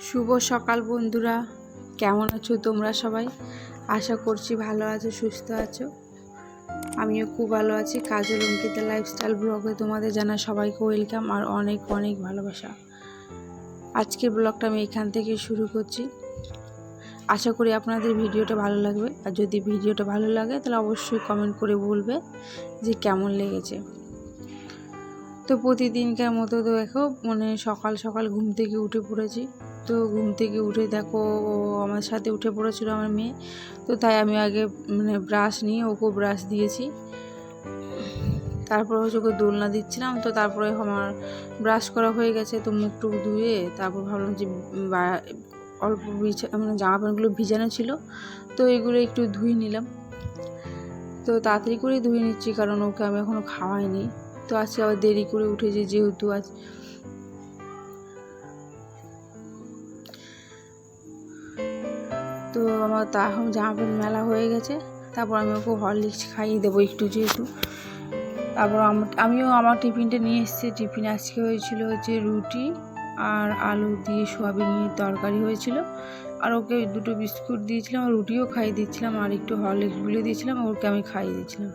শুভ সকাল বন্ধুরা। কেমন আছো তোমরা সবাই? আশা করছি ভালো আছো, সুস্থ আছো। আমিও খুব ভালো আছি। কাজল অঙ্কিতা লাইফস্টাইল ব্লগে তোমাদের জানা সবাইকে ওয়েলকাম আর অনেক অনেক ভালোবাসা। আজকের ব্লগটা আমি এখান থেকে শুরু করছি। আশা করি আপনাদের ভিডিওটা ভালো লাগবে। আর যদি ভিডিওটা ভালো লাগে, তাহলে অবশ্যই কমেন্ট করে বলবে যে কেমন লেগেছে। তো প্রতিদিনকার মতো দেখো মানে সকাল সকাল ঘুম থেকে উঠে পড়েছি। তো ঘুম থেকে উঠে দেখো, ও আমার সাথে উঠে পড়েছিল আমার মেয়ে। তো তাই আমি আগে মানে ব্রাশ নিয়ে ওকেও ব্রাশ দিয়েছি। তারপর হচ্ছে ওকে দোলনা দিচ্ছিলাম, তো তারপরে আমার ব্রাশ করা হয়ে গেছে, তো মুখ টুক ধুয়ে তারপর ভাবলাম যে অল্প বিছা মানে জামা প্যান্টগুলো ভিজানো ছিল, তো এগুলো একটু ধুয়ে নিলাম। তো তাড়াতাড়ি করেই ধুয়ে নিচ্ছি, কারণ ওকে আমি এখনও খাওয়াইনি। তো আজকে আবার দেরি করে উঠেছি যেহেতু আজ। তো আমার তা এখন জামা প্যান্ট মেলা হয়ে গেছে, তারপর আমি ওকে হরলিক্স খাইয়ে দেবো একটু যেহেতু। তারপর আমিও আমার টিফিনটা নিয়ে এসেছি। টিফিন আজকে হয়েছিল হচ্ছে রুটি আর আলু দিয়ে সোয়াবিনের তরকারি হয়েছিল। আর ওকে দুটো বিস্কুট দিয়েছিলাম আর রুটিও খাইয়ে দিচ্ছিলাম আর একটু হরলিক্স গুলে দিয়েছিলাম, ওকে আমি খাইয়ে দিয়েছিলাম।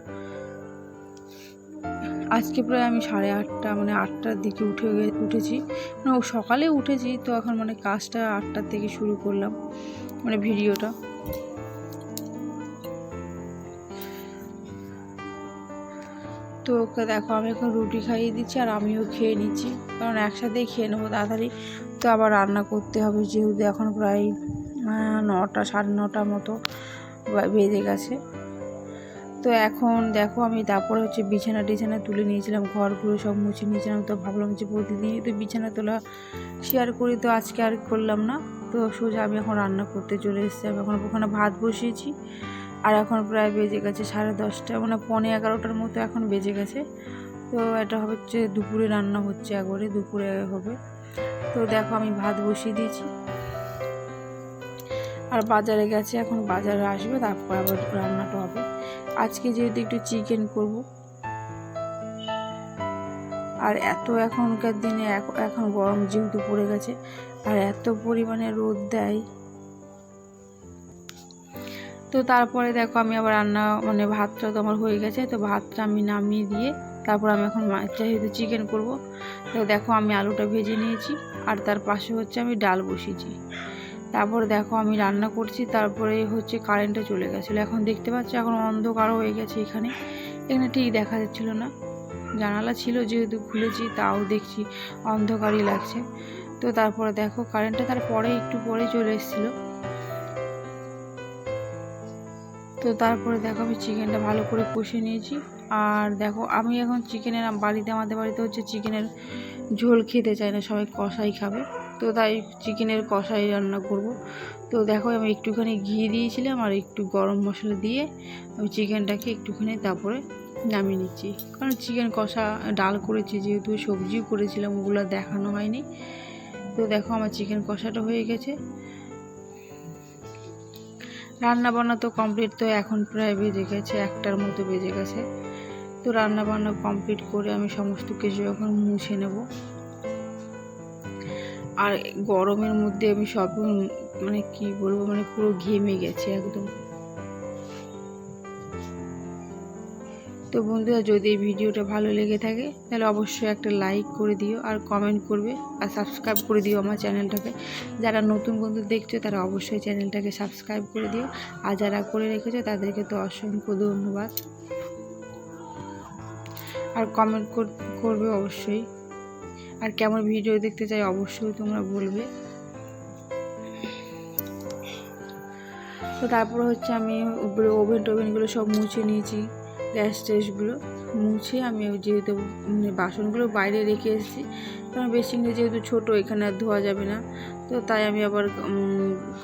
আজকে প্রায় আমি সাড়ে আটটা মানে আটটার দিকে উঠে উঠেছি। মানে সকালে উঠেছি, তো এখন মানে কাজটা আটটার থেকে শুরু করলাম মানে ভিডিওটা। তো ওকে দেখো, আমি এখন রুটি খাইয়ে দিচ্ছি আর আমিও খেয়ে নিচ্ছি। কারণ একসাথেই খেয়ে নেব তাড়াতাড়ি। তো আবার রান্না করতে হবে, যেহেতু এখন প্রায় নটা, সাড়ে নটা মতো বেজে গেছে। তো এখন দেখো আমি তারপরে হচ্ছে বিছানা টিছানা তুলে নিয়েছিলাম, ঘরগুলো সব মুছে নিয়েছিলাম। তো ভাবলাম যে প্রতিদিনই তো বিছানা তোলা শেয়ার করি, তো আজকে আর করলাম না। তো সোজা আমি এখন রান্না করতে চলে এসেছি। আমি এখন ওখানে ভাত বসিয়েছি। আর এখন প্রায় বেজে গেছে সাড়ে দশটা মানে পনেরো এগারোটার মতো এখন বেজে গেছে। তো এটা হচ্ছে দুপুরে রান্না হচ্ছে একবারে, দুপুরে হবে। তো দেখো আমি ভাত বসিয়ে দিয়েছি। আর বাজারে গেছে, এখন বাজারে আসবে, তারপর আবার রান্নাটা হবে। আজকে যেহেতু একটু চিকেন করব। আর এত এখনকার দিনে, এখ- এখন গরম যেহেতু পড়ে গেছে, আর এত পরিমাণে রোদ দেয়। তো তারপরে দেখো, আমি আবার রান্না মানে ভাতটা তো আমার হয়ে গেছে, তো ভাতটা আমি নামিয়ে দিয়ে তারপর আমি এখন যেহেতু চিকেন করব, তো দেখো আমি আলুটা ভেজে নিয়েছি, আর তার পাশে হচ্ছে আমি ডাল বসিয়েছি। তারপর দেখো আমি রান্না করছি, তারপরে হচ্ছে কারেন্টটা চলে গেছিল। এখন দেখতে পাচ্ছি, এখন অন্ধকারও হয়ে গেছে এখানে। এখানে ঠিক দেখা যাচ্ছিল না। জানালা ছিল, যেহেতু খুলেছি তাও দেখছি অন্ধকারই লাগছে। তো তারপরে দেখো কারেন্টটা তারপরে একটু পরে চলে এসেছিল। তো তারপরে দেখো আমি চিকেনটা ভালো করে কষে নিয়েছি। আর দেখো আমি এখন চিকেনের বাড়িতে, আমাদের বাড়িতে হচ্ছে চিকেনের ঝোল খেতে চাই না, সবাই কষাই খাবে। তো তাই চিকেনের কষাই রান্না করব। তো দেখো আমি একটুখানি ঘি দিয়েছিলাম আর একটু গরম মশলা দিয়ে আমি চিকেনটাকে একটুখানি তারপরে নামিয়ে নিচ্ছি। কারণ চিকেন কষা ডাল করেছি, যেহেতু সবজিও করেছিলাম, ওগুলো দেখানো হয়নি। তো দেখো আমার চিকেন কষাটা হয়ে গেছে। রান্না বান্না তো কমপ্লিট তো এখন প্রায় বেজে গেছে, একটার মতো বেজে গেছে। তো রান্না বান্না কমপ্লিট করে আমি সমস্ত কিছু এখন মুছে নেব। আর গরমের মধ্যে আমি সব মানে কি বলব মানে পুরো ঘেমে গেছে একদম। তো বন্ধুরা, যদি এই ভিডিওটা ভালো লেগে থাকে, তাহলে অবশ্যই একটা লাইক করে দিও আর কমেন্ট করবে আর সাবস্ক্রাইব করে দিও আমার চ্যানেলটাকে যারা নতুন বন্ধু দেখছ, তারা অবশ্যই চ্যানেলটাকে সাবস্ক্রাইব করে দিও। আর যারা করে রেখেছো, তাদেরকে তো অসংখ্য ধন্যবাদ। আর কমেন্ট করবে অবশ্যই। আর কেমন ভিডিও দেখতে চাই অবশ্যই তোমরা বলবে। তো তারপর হচ্ছে আমি উপরে ওভেন টোভেনগুলো সব মুছে নিয়েছি, গ্যাস ট্যাসগুলো মুছে আমি যেহেতু মানে বাসনগুলো বাইরে রেখে এসেছি। কারণ বেসিনটা যেহেতু ছোটো, এখানে আর ধোয়া যাবে না। তো তাই আমি আবার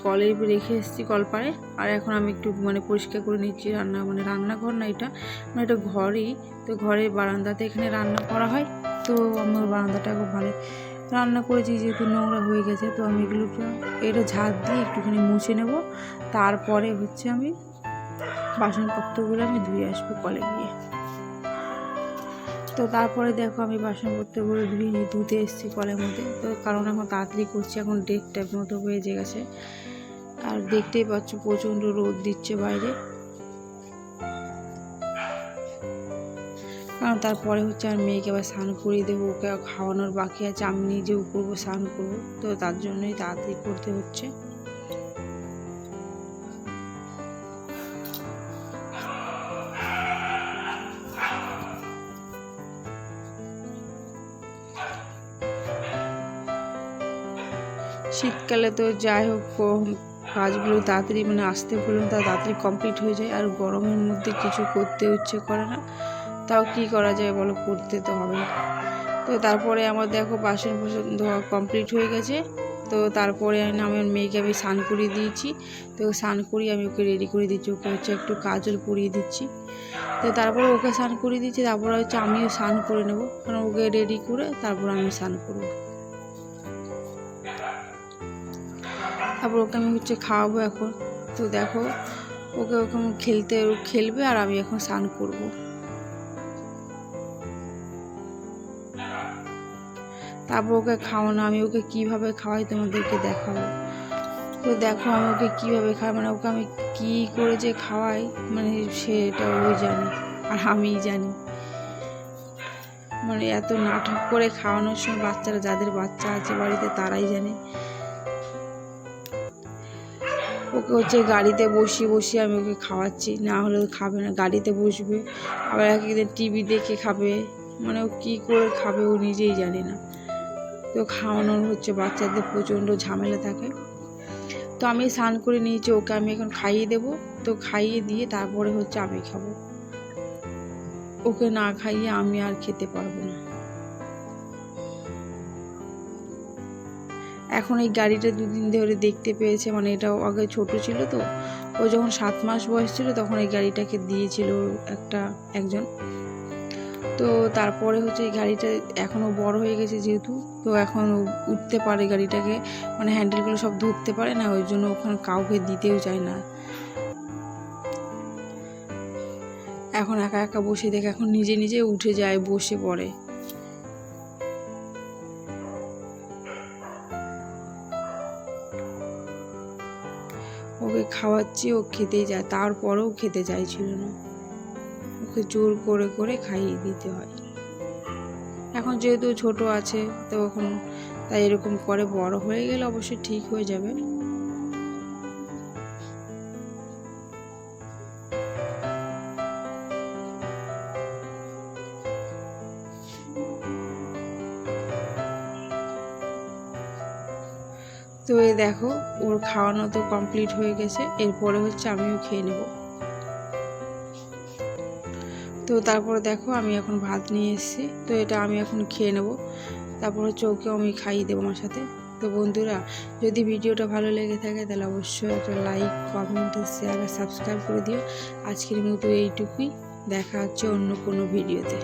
কলে রেখে এসেছি কলপাড়ে আর এখন আমি একটু মানে পরিষ্কার করে নিচ্ছি রান্না মানে রান্নাঘর না এটা মানে এটা ঘরই। তো ঘরের বারান্দাতে এখানে রান্না করা হয়। তো আমার বারান্দাটা খুব ভালো। রান্না করেছি যেহেতু নোংরা হয়ে গেছে, তো আমি এগুলোকে এটা ঝাঁট দিয়ে একটুখানি মুছে নেব। তারপরে হচ্ছে আমি বাসনপত্রগুলো আমি ধুয়ে আসব কলে গিয়ে। তো তারপরে দেখো আমি বাসনপত্রগুলো ধুয়ে ধুতে এসেছি কলের মধ্যে। তো কারণ এখন তাড়াতাড়ি করছি, এখন ডেটটার মতো বেজে গেছে। আর দেখতেই পাচ্ছ প্রচণ্ড রোদ দিচ্ছে বাইরে। কারণ তারপরে হচ্ছে আর মেয়েকে আবার স্নান করিয়ে দেবো, ওকে খাওয়ানোর বাকি আছে, আমি নিজেও করব, স্নান করব। তো তার জন্যই তাড়াতাড়ি করতে হচ্ছে। শীতকালে তো যাই হোক কাজগুলো তাড়াতাড়ি মানে আসতে বলুন তা তাড়াতাড়ি কমপ্লিট হয়ে যায়, আর গরমের মধ্যে কিছু করতে ইচ্ছে করে না। তাও কি করা যায় বলো? করতে তো হবে। তো তারপরে আমার দেখো বাসন বাসন ধোয়া কমপ্লিট হয়ে গেছে। তো তারপরে আমি আমার মেয়েকে আমি স্নান করিয়ে দিয়েছি। তো স্নান করিয়ে আমি ওকে রেডি করে দিচ্ছি। ওকে হচ্ছে একটু কাজল পরিয়ে দিচ্ছি। তো তারপরে ওকে স্নান করিয়ে দিচ্ছি তারপরে হচ্ছে আমিও স্নান করে নেব। কারণ ওকে রেডি করে তারপর আমি স্নান করব। তারপর ওকে আমি হচ্ছে খাওয়াবো এখন। তো দেখো, ওকে ওকে খেলতে খেলবে আর আমি এখন স্নান করব। তারপর ওকে খাওয়ানো, আমি ওকে কীভাবে খাওয়াই তোমাদেরকে দেখাবো। তো দেখো আমি ওকে কীভাবে খাওয়াই মানে ওকে আমি কী করে যে খাওয়াই মানে সেটা ওই জানে, আর আমিই জানি। মানে এত নাটক করে খাওয়ানোর সময় বাচ্চারা, যাদের বাচ্চা আছে বাড়িতে তারাই জানে। ওকে হচ্ছে গাড়িতে বসিয়ে বসিয়ে আমি ওকে খাওয়াচ্ছি, না হলে খাবে না, গাড়িতে বসবে, আবার এক একদিন টিভি দেখে খাবে মানে ও কী করে খাবে ও নিজেই জানে না। তো খাওয়ানোর হচ্ছে, বাচ্চাদের প্রচণ্ড ঝামেলা থাকে। তো আমি স্নান করে নিয়েছি, ওকে আমি এখন খাইয়ে দেবো। তো খাইয়ে দিয়ে তারপরে হচ্ছে আমি খাব। ওকে না খাইয়ে আমি আর খেতে পারব না। এখন এই গাড়িটা দুদিন ধরে দেখতে পেয়েছে মানে এটা আগে ছোট ছিল তো। ও যখন সাত মাস বয়স ছিল, তখন এই গাড়িটাকে দিয়েছিল একটা একজন। তো তারপরে হচ্ছে এই গাড়িটা এখনও বড় হয়ে গেছে যেহেতু, তো এখন উঠতে পারে গাড়িটাকে। মানে হ্যান্ডেলগুলো সব ধরতে পারে না, ওই জন্য ওখানে কাউকে দিতেও চায় না। এখন একা একা বসে দেখে এখন নিজে নিজে উঠে যায়, বসে পড়ে। ওকে খাওয়াচ্ছি, ও খেতেই যায়, তারপরেও খেতে চাইছিল না। ওকে জোর করে করে খাইয়ে দিতে হয়। এখন যেহেতু ছোট আছে, তো এখন তাই এরকম করে বড় হয়ে গেলে অবশ্যই ঠিক হয়ে যাবে। তো এই দেখো, ওর খাওয়ানো তো কমপ্লিট হয়ে গেছে, এরপরে হচ্ছে আমিও খেয়ে নেব। তো তারপরে দেখো আমি এখন ভাত নিয়ে এসেছি। তো এটা আমি এখন খেয়ে নেব। তারপর হচ্ছে ওকেও আমি খাইয়ে দেবো আমার সাথে। তো বন্ধুরা, যদি ভিডিওটা ভালো লেগে থাকে তাহলে অবশ্যই একটা লাইক কমেন্ট শেয়ার আর সাবস্ক্রাইব করে দিও। আজকের মতো এইটুকুই। দেখা হচ্ছে অন্য কোনো ভিডিওতে